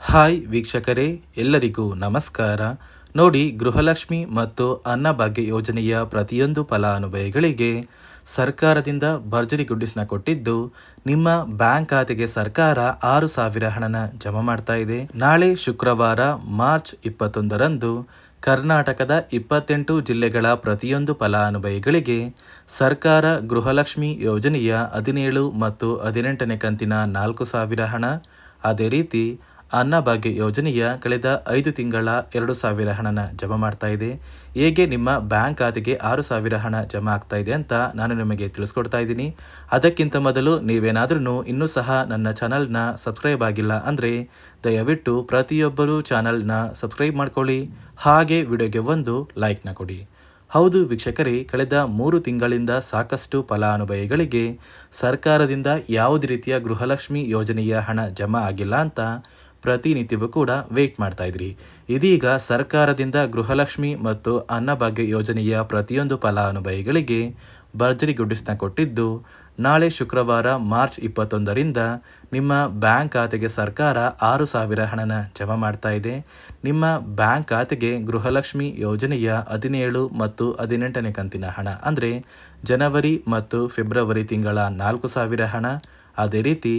Hi ವೀಕ್ಷಕರೇ, ಎಲ್ಲರಿಗೂ ನಮಸ್ಕಾರ. ನೋಡಿ, ಗೃಹಲಕ್ಷ್ಮಿ ಮತ್ತು ಅನ್ನಭಾಗ್ಯ ಯೋಜನೆಯ ಪ್ರತಿಯೊಂದು ಫಲಾನುಭವಿಗಳಿಗೆ ಸರ್ಕಾರದಿಂದ ಭರ್ಜರಿ ಗುಡ್ಡಿಸ್ನ ಕೊಟ್ಟಿದ್ದು, ನಿಮ್ಮ ಬ್ಯಾಂಕ್ ಖಾತೆಗೆ ಸರ್ಕಾರ ಆರು ಸಾವಿರ ಹಣನ ಜಮಾ ಮಾಡ್ತಾ ಇದೆ. ನಾಳೆ ಶುಕ್ರವಾರ, ಮಾರ್ಚ್ ಇಪ್ಪತ್ತೊಂದರಂದು, ಕರ್ನಾಟಕದ ಇಪ್ಪತ್ತೆಂಟು ಜಿಲ್ಲೆಗಳ ಪ್ರತಿಯೊಂದು ಫಲಾನುಭವಿಗಳಿಗೆ ಸರ್ಕಾರ ಗೃಹಲಕ್ಷ್ಮಿ ಯೋಜನೆಯ ಹದಿನೇಳು ಮತ್ತು ಹದಿನೆಂಟನೇ ಕಂತಿನ ನಾಲ್ಕು ಸಾವಿರ ಹಣ. ಅದೇ ರೀತಿ ಅನ್ನಭಾಗ್ಯ ಯೋಜನೆಯ ಕಳೆದ ಐದು ತಿಂಗಳ ಎರಡು ಸಾವಿರ ಹಣನ ಜಮಾ ಮಾಡ್ತಾ ಇದೆ. ಹೇಗೆ ನಿಮ್ಮ ಬ್ಯಾಂಕ್ ಖಾತೆಗೆ ಆರು ಸಾವಿರ ಹಣ ಜಮಾ ಆಗ್ತಾ ಇದೆ ಅಂತ ನಾನು ನಿಮಗೆ ತಿಳಿಸ್ಕೊಡ್ತಾ ಇದ್ದೀನಿ. ಅದಕ್ಕಿಂತ ಮೊದಲು ನೀವೇನಾದ್ರೂ ಇನ್ನೂ ಸಹ ನನ್ನ ಚಾನಲ್ನ ಸಬ್ಸ್ಕ್ರೈಬ್ ಆಗಿಲ್ಲ ಅಂದರೆ ದಯವಿಟ್ಟು ಪ್ರತಿಯೊಬ್ಬರೂ ಚಾನಲ್ನ ಸಬ್ಸ್ಕ್ರೈಬ್ ಮಾಡ್ಕೊಳ್ಳಿ. ಹಾಗೆ ವಿಡಿಯೋಗೆ ಒಂದು ಲೈಕ್ನ ಕೊಡಿ. ಹೌದು ವೀಕ್ಷಕರೇ, ಕಳೆದ ಮೂರು ತಿಂಗಳಿಂದ ಸಾಕಷ್ಟು ಫಲಾನುಭವಿಗಳಿಗೆ ಸರ್ಕಾರದಿಂದ ಯಾವುದೇ ರೀತಿಯ ಗೃಹಲಕ್ಷ್ಮಿ ಯೋಜನೆಯ ಹಣ ಜಮಾ ಆಗಿಲ್ಲ ಅಂತ ಪ್ರತಿನಿತ್ಯವೂ ಕೂಡ ವೇಟ್ ಮಾಡ್ತಾ ಇದ್ರಿ. ಇದೀಗ ಸರ್ಕಾರದಿಂದ ಗೃಹಲಕ್ಷ್ಮಿ ಮತ್ತು ಅನ್ನಭಾಗ್ಯ ಯೋಜನೆಯ ಪ್ರತಿಯೊಂದು ಫಲಾನುಭವಿಗಳಿಗೆ ಭರ್ಜರಿ ಗುಡ್ಡಿಸ್ನ ಕೊಟ್ಟಿದ್ದು, ನಾಳೆ ಶುಕ್ರವಾರ ಮಾರ್ಚ್ ಇಪ್ಪತ್ತೊಂದರಿಂದ ನಿಮ್ಮ ಬ್ಯಾಂಕ್ ಖಾತೆಗೆ ಸರ್ಕಾರ ಆರು ಸಾವಿರ ಹಣನ ಜಮಾ ಮಾಡ್ತಾ ಇದೆ. ನಿಮ್ಮ ಬ್ಯಾಂಕ್ ಖಾತೆಗೆ ಗೃಹಲಕ್ಷ್ಮಿ ಯೋಜನೆಯ ಹದಿನೇಳು ಮತ್ತು ಹದಿನೆಂಟನೇ ಕಂತಿನ ಹಣ, ಅಂದರೆ ಜನವರಿ ಮತ್ತು ಫೆಬ್ರವರಿ ತಿಂಗಳ ನಾಲ್ಕು ಸಾವಿರ ಹಣ. ಅದೇ ರೀತಿ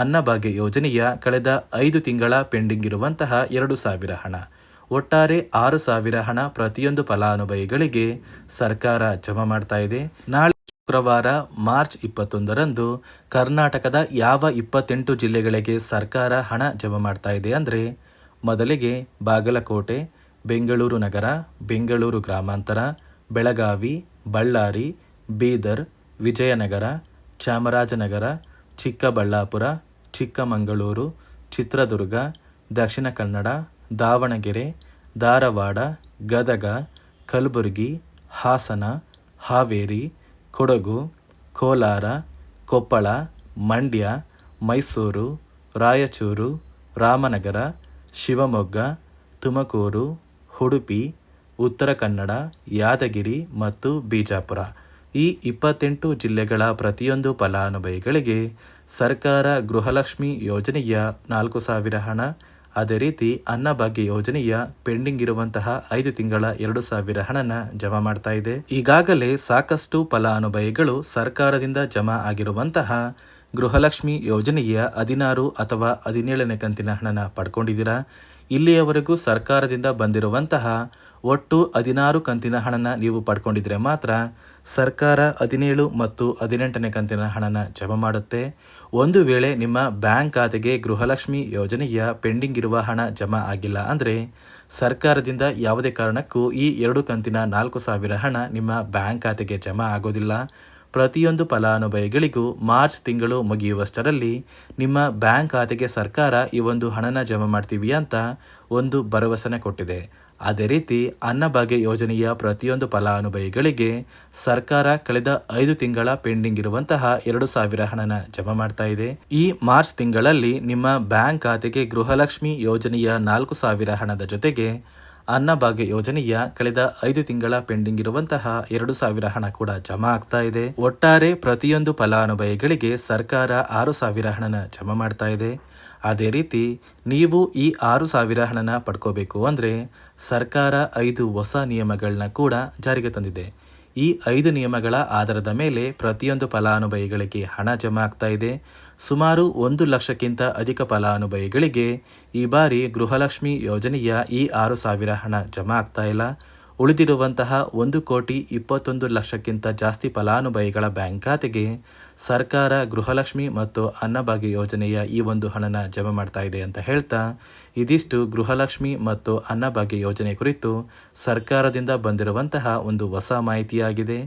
ಅನ್ನಭಾಗ್ಯ ಯೋಜನೆಯ ಕಳೆದ ಐದು ತಿಂಗಳ ಪೆಂಡಿಂಗ್ ಇರುವಂತಹ ಎರಡು ಸಾವಿರ ಹಣ. ಒಟ್ಟಾರೆ ಆರು ಸಾವಿರ ಹಣ ಪ್ರತಿಯೊಂದು ಫಲಾನುಭವಿಗಳಿಗೆ ಸರ್ಕಾರ ಜಮಾ ಮಾಡ್ತಾ ಇದೆ. ನಾಳೆ ಶುಕ್ರವಾರ ಮಾರ್ಚ್ ಇಪ್ಪತ್ತೊಂದರಂದು ಕರ್ನಾಟಕದ ಯಾವ ಇಪ್ಪತ್ತೆಂಟು ಜಿಲ್ಲೆಗಳಿಗೆ ಸರ್ಕಾರ ಹಣ ಜಮಾ ಮಾಡ್ತಾ ಇದೆ ಅಂದರೆ ಮೊದಲಿಗೆ ಬಾಗಲಕೋಟೆ, ಬೆಂಗಳೂರು ನಗರ, ಬೆಂಗಳೂರು ಗ್ರಾಮಾಂತರ, ಬೆಳಗಾವಿ, ಬಳ್ಳಾರಿ, ಬೀದರ್, ವಿಜಯನಗರ, ಚಾಮರಾಜನಗರ ಚಿಕ್ಕಬಳ್ಳಾಪುರ, ಚಿಕ್ಕಮಗಳೂರು, ಚಿತ್ರದುರ್ಗ, ದಕ್ಷಿಣ ಕನ್ನಡ, ದಾವಣಗೆರೆ, ಧಾರವಾಡ, ಗದಗ, ಕಲಬುರಗಿ, ಹಾಸನ, ಹಾವೇರಿ, ಕೊಡಗು, ಕೋಲಾರ, ಕೊಪ್ಪಳ, ಮಂಡ್ಯ, ಮೈಸೂರು, ರಾಯಚೂರು, ರಾಮನಗರ, ಶಿವಮೊಗ್ಗ, ತುಮಕೂರು, ಉಡುಪಿ, ಉತ್ತರ ಕನ್ನಡ, ಯಾದಗಿರಿ ಮತ್ತು ಬಿಜಾಪುರ. ಈ ಇಪ್ಪತ್ತೆಂಟು ಜಿಲ್ಲೆಗಳ ಪ್ರತಿಯೊಂದು ಫಲಾನುಭವಿಗಳಿಗೆ ಸರ್ಕಾರ ಗೃಹಲಕ್ಷ್ಮಿ ಯೋಜನೆಯ ನಾಲ್ಕು ಸಾವಿರ ಹಣ, ಅದೇ ರೀತಿ ಅನ್ನಭಾಗ್ಯ ಯೋಜನೆಯ ಪೆಂಡಿಂಗ್ ಇರುವಂತಹ ಐದು ತಿಂಗಳ ಎರಡು ಸಾವಿರ ಹಣನ ಜಮಾ ಮಾಡ್ತಾ ಇದೆ. ಈಗಾಗಲೇ ಸಾಕಷ್ಟು ಫಲಾನುಭವಿಗಳು ಸರ್ಕಾರದಿಂದ ಜಮಾ ಆಗಿರುವಂತಹ ಗೃಹಲಕ್ಷ್ಮಿ ಯೋಜನೆಯ ಹದಿನಾರು ಅಥವಾ ಹದಿನೇಳನೇ ಕಂತಿನ ಹಣನ ಪಡ್ಕೊಂಡಿದ್ದೀರಾ? ಇಲ್ಲಿಯವರೆಗೂ ಸರ್ಕಾರದಿಂದ ಬಂದಿರುವಂತಹ ಒಟ್ಟು ಹದಿನಾರು ಕಂತಿನ ಹಣನ ನೀವು ಪಡ್ಕೊಂಡಿದ್ರೆ ಮಾತ್ರ ಸರ್ಕಾರ ಹದಿನೇಳು ಮತ್ತು ಹದಿನೆಂಟನೇ ಕಂತಿನ ಹಣನ ಜಮಾ ಮಾಡುತ್ತೆ. ಒಂದು ವೇಳೆ ನಿಮ್ಮ ಬ್ಯಾಂಕ್ ಖಾತೆಗೆ ಗೃಹಲಕ್ಷ್ಮಿ ಯೋಜನೆಯ ಪೆಂಡಿಂಗ್ ಇರುವ ಹಣ ಜಮಾ ಆಗಿಲ್ಲ ಅಂದರೆ ಸರ್ಕಾರದಿಂದ ಯಾವುದೇ ಕಾರಣಕ್ಕೂ ಈ ಎರಡು ಕಂತಿನ ನಾಲ್ಕು ಸಾವಿರ ಹಣ ನಿಮ್ಮ ಬ್ಯಾಂಕ್ ಖಾತೆಗೆ ಜಮಾ ಆಗೋದಿಲ್ಲ. ಪ್ರತಿಯೊಂದು ಫಲಾನುಭವಿಗಳಿಗೂ ಮಾರ್ಚ್ ತಿಂಗಳು ಮುಗಿಯುವಷ್ಟರಲ್ಲಿ ನಿಮ್ಮ ಬ್ಯಾಂಕ್ ಖಾತೆಗೆ ಸರ್ಕಾರ ಈ ಒಂದು ಹಣನ ಜಮಾ ಮಾಡ್ತೀವಿ ಅಂತ ಒಂದು ಭರವಸೆನ ಕೊಟ್ಟಿದೆ. ಅದೇ ರೀತಿ ಅನ್ನಭಾಗ್ಯ ಯೋಜನೆಯ ಪ್ರತಿಯೊಂದು ಫಲಾನುಭವಿಗಳಿಗೆ ಸರ್ಕಾರ ಕಳೆದ ಐದು ತಿಂಗಳ ಪೆಂಡಿಂಗ್ ಇರುವಂತಹ ಎರಡು ಸಾವಿರ ಹಣನ ಜಮಾ ಮಾಡ್ತಾ ಇದೆ. ಈ ಮಾರ್ಚ್ ತಿಂಗಳಲ್ಲಿ ನಿಮ್ಮ ಬ್ಯಾಂಕ್ ಖಾತೆಗೆ ಗೃಹಲಕ್ಷ್ಮಿ ಯೋಜನೆಯ ನಾಲ್ಕು ಸಾವಿರ ಹಣದ ಜೊತೆಗೆ ಅನ್ನಭಾಗ್ಯ ಯೋಜನೆಯ ಕಳೆದ ಐದು ತಿಂಗಳ ಪೆಂಡಿಂಗ್ ಇರುವಂತಹ ಎರಡು ಸಾವಿರ ಹಣ ಕೂಡ ಜಮಾ ಆಗ್ತಾ ಇದೆ. ಒಟ್ಟಾರೆ ಪ್ರತಿಯೊಂದು ಫಲಾನುಭವಿಗಳಿಗೆ ಸರ್ಕಾರ ಆರು ಸಾವಿರ ಹಣನ ಜಮಾ ಮಾಡ್ತಾ ಇದೆ. ಅದೇ ರೀತಿ ನೀವು ಈ ಆರು ಸಾವಿರ ಹಣನ ಪಡ್ಕೋಬೇಕು ಅಂದರೆ ಸರ್ಕಾರ ಐದು ಹೊಸ ನಿಯಮಗಳನ್ನ ಕೂಡ ಜಾರಿಗೆ ತಂದಿದೆ. ಈ ಐದು ನಿಯಮಗಳ ಆಧಾರದ ಮೇಲೆ ಪ್ರತಿಯೊಂದು ಫಲಾನುಭವಿಗಳಿಗೆ ಹಣ ಜಮಾ ಆಗ್ತಾ ಇದೆ. ಸುಮಾರು ಒಂದು ಲಕ್ಷಕ್ಕಿಂತ ಅಧಿಕ ಫಲಾನುಭವಿಗಳಿಗೆ ಈ ಬಾರಿ ಗೃಹಲಕ್ಷ್ಮಿ ಯೋಜನೆಯ ಈ ಆರು ಸಾವಿರ ಹಣ ಜಮಾ ಆಗ್ತಾ ಇಲ್ಲ. ಉಳಿದಿರುವಂತಹ ಒಂದು ಕೋಟಿ ಇಪ್ಪತ್ತೊಂದು ಲಕ್ಷಕ್ಕಿಂತ ಜಾಸ್ತಿ ಫಲಾನುಭವಿಗಳ ಬ್ಯಾಂಕ್ ಖಾತೆಗೆ ಸರ್ಕಾರ ಗೃಹಲಕ್ಷ್ಮಿ ಮತ್ತು ಅನ್ನಭಾಗ್ಯ ಯೋಜನೆಯ ಈ ಒಂದು ಹಣನ ಜಮೆ ಮಾಡ್ತಾ ಇದೆ ಅಂತ ಹೇಳ್ತಾ, ಇದಿಷ್ಟು ಗೃಹಲಕ್ಷ್ಮಿ ಮತ್ತು ಅನ್ನಭಾಗ್ಯ ಯೋಜನೆ ಕುರಿತು ಸರ್ಕಾರದಿಂದ ಬಂದಿರುವಂತಹ ಒಂದು ಹೊಸ ಮಾಹಿತಿಯಾಗಿದೆ.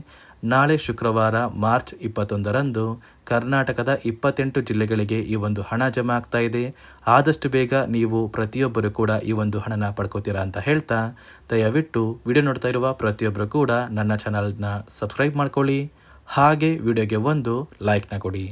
ನಾಳೆ ಶುಕ್ರವಾರ, ಮಾರ್ಚ್ ಇಪ್ಪತ್ತೊಂದರಂದು ಕರ್ನಾಟಕದ ಇಪ್ಪತ್ತೆಂಟು ಜಿಲ್ಲೆಗಳಿಗೆ ಈ ಒಂದು ಹಣ ಜಮಾ ಆಗ್ತಾ ಇದೆ. ಆದಷ್ಟು ಬೇಗ ನೀವು ಪ್ರತಿಯೊಬ್ಬರು ಕೂಡ ಈ ಒಂದು ಹಣನ ಪಡ್ಕೋತೀರಾ ಅಂತ ಹೇಳ್ತಾ ದಯವಿಟ್ಟು ವಿಡಿಯೋ ನೋಡ್ತಾ ಇರುವ ಪ್ರತಿಯೊಬ್ಬರು ಕೂಡ ನನ್ನ ಚಾನಲ್ನ ಸಬ್ಸ್ಕ್ರೈಬ್ ಮಾಡ್ಕೊಳ್ಳಿ. ಹಾಗೆ ವಿಡಿಯೋಗೆ ಒಂದು ಲೈಕ್ನ ಕೊಡಿ.